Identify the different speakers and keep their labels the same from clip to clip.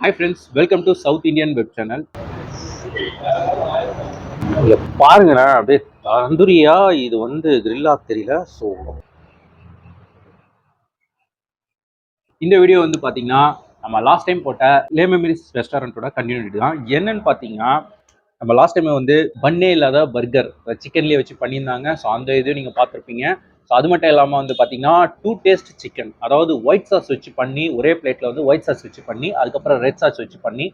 Speaker 1: Hi friends welcome to south Indian web channel இங்க பாருங்கண்ணா அப்படியே தந்தூரியா இது வந்து கிரில்லா தெரியல ஸோ இந்த வீடியோ வந்து பார்த்தீங்கன்னா நம்ம லாஸ்ட் டைம் போட்ட லே மெமரிஸ் ரெஸ்டாரண்ட்டோட கண்டினியூட்டி தான். என்னன்னு பார்த்தீங்கன்னா நம்ம லாஸ்ட் டைம் வந்து பன்னே இல்லாத பர்கர் சிக்கன்லேயே வச்சு பண்ணியிருந்தாங்க. ஸோ அந்த இது நீங்கள் பார்த்துருப்பீங்க. ஸோ அது மட்டும் இல்லாமல் வந்து பார்த்தீங்கன்னா டூ டேஸ்ட் சிக்கன் அதாவது ஒயிட் சாஸ் வச்சு பண்ணி ஒரே பிளேட்டில் வந்து ஒயிட் சாஸ் வச்சு பண்ணி அதுக்கப்புறம் ரெட் சாஸ் வச்சு பண்ணி.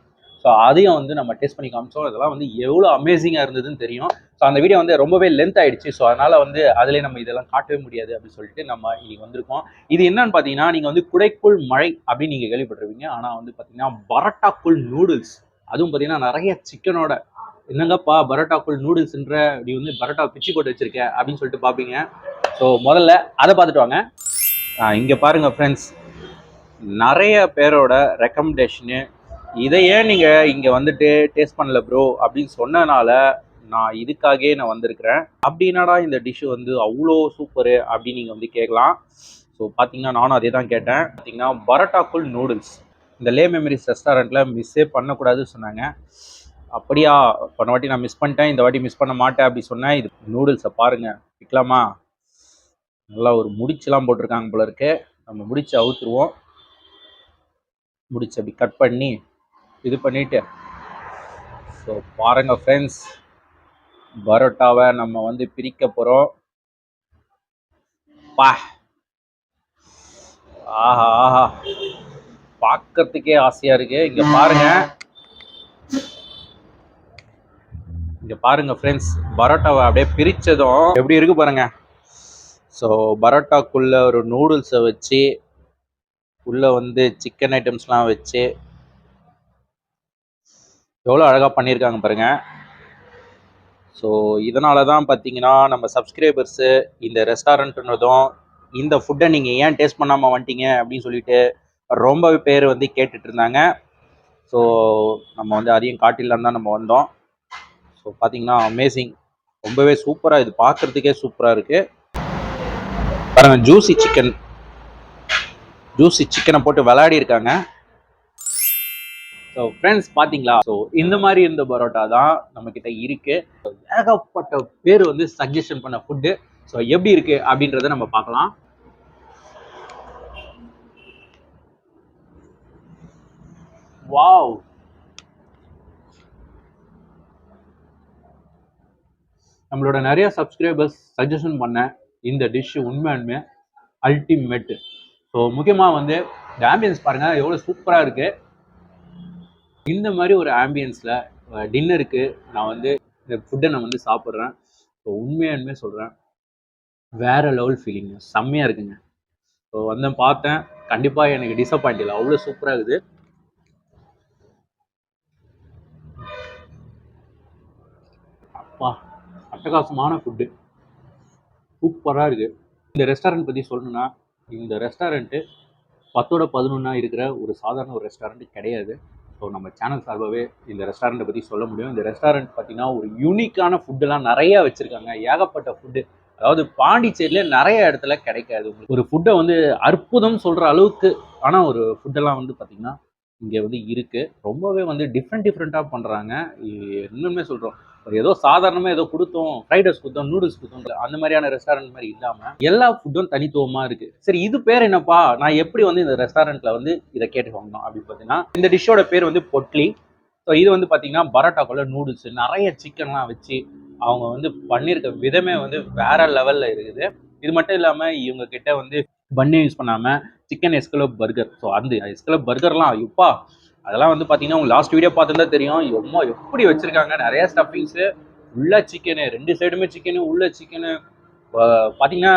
Speaker 1: ஸோ அதையும் வந்து நம்ம டேஸ்ட் பண்ணி காமிச்சோம். இதெல்லாம் வந்து எவ்வளோ அமேசிங்காக இருந்ததுன்னு தெரியும். ஸோ அந்த வீடியோ வந்து ரொம்பவே லென்த் ஆயிடுச்சு. ஸோ அதனால் வந்து அதிலே நம்ம இதெல்லாம் காட்டவே முடியாது அப்படின்னு சொல்லிட்டு நம்ம இன்னைக்கு வந்திருக்கோம். இது என்னன்னு பார்த்தீங்கன்னா நீங்கள் வந்து குடைக்குள் மழை அப்படின்னு நீங்கள் கேள்விப்பட்டிருப்பீங்க. ஆனால் வந்து பார்த்தீங்கன்னா பரோட்டாக்குள் நூடுல்ஸ் அதுவும் பார்த்தீங்கன்னா நிறைய சிக்கனோட என்னங்கப்பா பரோட்டாக்குள் நூடுல்ஸ்ன்ற இப்படி வந்து பரோட்டா பிச்சு போட்டு வச்சிருக்க? அப்படின்னு சொல்லிட்டு பார்ப்பீங்க ஸோ முதல்ல அதை பார்த்துட்டு வாங்க. இங்கே பாருங்கள் ஃப்ரெண்ட்ஸ் நிறைய பேரோட ரெக்கமெண்டேஷனு இதை ஏன் நீங்கள் இங்கே வந்துட்டு டேஸ்ட் பண்ணல ப்ரோ அப்படின்னு சொன்னனால நான் இதுக்காகவே நான் வந்திருக்கிறேன். அப்படின்னாடா இந்த டிஷ்ஷு வந்து அவ்வளோ சூப்பரு அப்படின்னு நீங்கள் வந்து கேட்கலாம். ஸோ பார்த்தீங்கன்னா நானும் அதே தான் கேட்டேன். பார்த்தீங்கன்னா பரோட்டாக்குள் நூடுல்ஸ் இந்த லே மெமரிஸ் ரெஸ்டாரண்ட்டில் மிஸ்ஸே பண்ணக்கூடாதுன்னு சொன்னாங்க. அப்படியா போன வாட்டி நான் மிஸ் பண்ணிட்டேன் இந்த வாட்டி மிஸ் பண்ண மாட்டேன் அப்படி சொன்னேன். இது நூடுல்ஸை பாருங்கள் விற்கலாமா நல்லா ஒரு முடிச்செலாம் போட்டிருக்காங்க போல இருக்கு. நம்ம முடிச்சு அவுத்துருவோம். முடிச்சு அப்படி கட் பண்ணி இது பண்ணிட்டு ஸோ பாருங்க ஃப்ரெண்ட்ஸ் பரோட்டாவை நம்ம வந்து பிரிக்க போகிறோம் பா. ஆஹா ஆஹா. பார்க்கறதுக்கே ஆசையா இருக்கு. இங்க பாருங்க. இங்க பாருங்க ஃப்ரெண்ட்ஸ் பரோட்டாவை அப்படியே பிரிச்சதும் எப்படி இருக்கு பாருங்க. ஸோ பரோட்டாக்குள்ளே ஒரு நூடுல்ஸை வச்சு உள்ளே வந்து சிக்கன் ஐட்டம்ஸ்லாம் வச்சு எவ்வளோ அழகாக பண்ணியிருக்காங்க பாருங்கள் ஸோ இதனால தான் பார்த்தீங்கன்னா நம்ம சப்ஸ்கிரைபர்ஸு இந்த ரெஸ்டாரண்ட்டுன்றதும் இந்த ஃபுட்டை நீங்கள் ஏன் டேஸ்ட் பண்ணாமல் வந்துட்டீங்க அப்படின்னு சொல்லிட்டு ரொம்ப பேர் வந்து கேட்டுட்டு இருந்தாங்க. ஸோ நம்ம வந்து அதையும் காட்டிலாம் தான் நம்ம வந்தோம். ஸோ பார்த்தீங்கன்னா அமேசிங் ரொம்பவே சூப்பராக இது பார்க்குறதுக்கே சூப்பராக இருக்குது பாருங்க ஜூசி சிக்கன் ஜூசி சிக்கனை போட்டு விளையாடி இருக்காங்க. ஸோ ஃப்ரெண்ட்ஸ் பார்த்தீங்களா ஸோ இந்த மாதிரி இருந்த பரோட்டா தான் நம்ம கிட்ட இருக்கு. ஏகப்பட்ட பேர் வந்து சஜஷன் பண்ண ஃபுட்டு ஸோ எப்படி இருக்கு அப்படின்றத நம்ம பார்க்கலாம். வாவ் நம்மளோட நிறைய சப்ஸ்கிரைபர்ஸ் சஜஷன் பண்ணேன் இந்த டிஷ்ஷு உண்மையானுமே அல்டிமேட்டு ஸோ முக்கியமாக வந்து இந்த ஆம்பியன்ஸ் பாருங்கள் எவ்வளோ சூப்பராக இருக்குது இந்த மாதிரி ஒரு ஆம்பியன்ஸில் டின்னருக்கு நான் வந்து இந்த ஃபுட்டை நான் வந்து சாப்பிட்றேன். ஸோ உண்மையானுமே சொல்கிறேன் வேற லெவல் ஃபீலிங்க செம்மையாக இருக்குங்க. ஸோ வந்தேன் பார்த்தேன் கண்டிப்பாக எனக்கு டிசப்பாயிண்ட் இல்லை. அவ்வளோ சூப்பராக இருக்குது. அப்பா அட்டகாசமான ஃபுட்டு சூப்பராக இருக்குது இந்த ரெஸ்டாரண்ட் பற்றி சொல்லணும்னா இந்த ரெஸ்டாரண்ட்டு பத்தோட பதினொன்றா இருக்கிற ஒரு சாதாரண ஒரு ரெஸ்டாரண்ட் கிடையாது. ஸோ நம்ம சேனல் சார்பாகவே இந்த ரெஸ்டாரண்ட்டை பற்றி சொல்ல முடியும். இந்த ரெஸ்டாரண்ட் பார்த்தீங்கன்னா ஒரு யூனிக்கான ஃபுட்டெல்லாம் நிறையா வச்சுருக்காங்க. ஏகப்பட்ட ஃபுட்டு அதாவது பாண்டிச்சேரியிலே நிறைய இடத்துல கிடைக்காது. உங்களுக்கு ஒரு ஃபுட்டை வந்து அற்புதம் சொல்கிற அளவுக்கு ஆனால் ஒரு ஃபுட்டெல்லாம் வந்து பார்த்திங்கன்னா இங்கே வந்து இருக்குது ரொம்பவே வந்து டிஃப்ரெண்ட் டிஃப்ரெண்ட்டாக பண்ணுறாங்க இன்னுமே சொல்கிறோம் ஏதோ சாதாரணமாக ஏதோ கொடுத்தோம் ஃப்ரைட் ரைஸ் கொடுத்தோம் நூடுல்ஸ் கொடுத்தோம் அந்த மாதிரியான ரெஸ்டாரண்ட் மாதிரி இல்லாமல் எல்லா ஃபுட்டும் தனித்துவமாக இருக்குது சரி இது பேர் என்னப்பா? நான் எப்படி வந்து இந்த ரெஸ்டாரண்ட்டில் வந்து இதை கேட்டு வாங்கணும் அப்படின்னு பார்த்தீங்கன்னா இந்த டிஷ்ஷோட பேர் வந்து பொட்லி. ஸோ இது வந்து பார்த்தீங்கன்னா பரோட்டாக்குள்ள நூடுல்ஸ் நிறைய சிக்கன்லாம் வச்சு அவங்க வந்து பண்ணியிருக்க விதமே வந்து வேற லெவலில் இருக்குது. இது மட்டும் இல்லாமல் இவங்க கிட்ட வந்து பன்னே யூஸ் பண்ணாமல் சிக்கன் எஸ்கலோ பர்கர் ஸோ அந்த எஸ்கலோ பர்கர்லாம் இப்பா அதெல்லாம் வந்து பார்த்தீங்கன்னா உங்க லாஸ்ட் வீடியோ பார்த்துருந்தா தெரியும். எம்மா எப்படி வச்சிருக்காங்க? நிறைய ஸ்டஃபிங்ஸு உள்ள சிக்கனு ரெண்டு சைடுமே சிக்கனு உள்ள சிக்கனு பார்த்தீங்கன்னா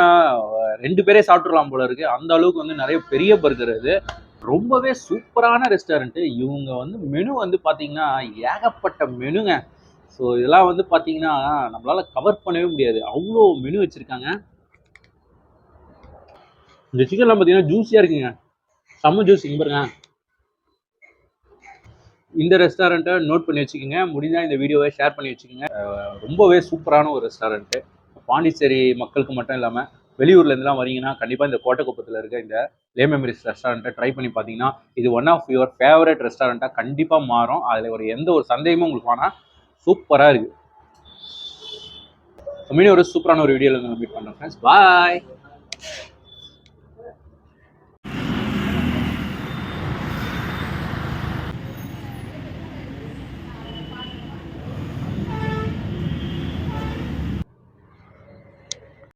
Speaker 1: ரெண்டு பேரே சாப்பிட்றலாம் போல இருக்கு. அந்த அளவுக்கு வந்து நிறைய பெரிய பர்கர் அது ரொம்பவே சூப்பரான ரெஸ்டாரண்ட்டு இவங்க வந்து மெனு வந்து பார்த்தீங்கன்னா ஏகப்பட்ட மெனுங்க ஸோ இதெல்லாம் வந்து பார்த்தீங்கன்னா நம்மளால கவர் பண்ணவே முடியாது. அவ்வளோ மெனு வச்சுருக்காங்க. இந்த சிக்கன்லாம் பார்த்தீங்கன்னா ஜூஸியாக இருக்குங்க. செம்ம ஜூஸ் இங்கே பாருங்க. இந்த ரெஸ்டாரண்ட்டை நோட் பண்ணி வச்சுக்கோங்க. முடிஞ்சால் இந்த வீடியோவை ஷேர் பண்ணி வச்சுக்கோங்க. ரொம்பவே சூப்பரான ஒரு ரெஸ்டாரண்ட்டு பாண்டிச்சேரி மக்களுக்கு மட்டும் இல்லாமல் வெளியூர்லேருந்துலாம் வரீங்கன்னா கண்டிப்பாக இந்த கோட்டைக்குப்பத்தில் இருக்க இந்த லே மெமரிஸ் ரெஸ்டாரண்ட்டை ட்ரை பண்ணி பார்த்தீங்கன்னா இது ஒன் ஆஃப் யுவர் ஃபேவரட் ரெஸ்டாரண்ட்டாக கண்டிப்பாக மாறும். அதில் ஒரு எந்த ஒரு சந்தேகமும் உங்களுக்கு ஆனால் சூப்பராக இருக்குது மீண்டும் ஒரு சூப்பரான ஒரு வீடியோவில் மீட் பண்ணுறேன் ஃப்ரெண்ட்ஸ் பாய்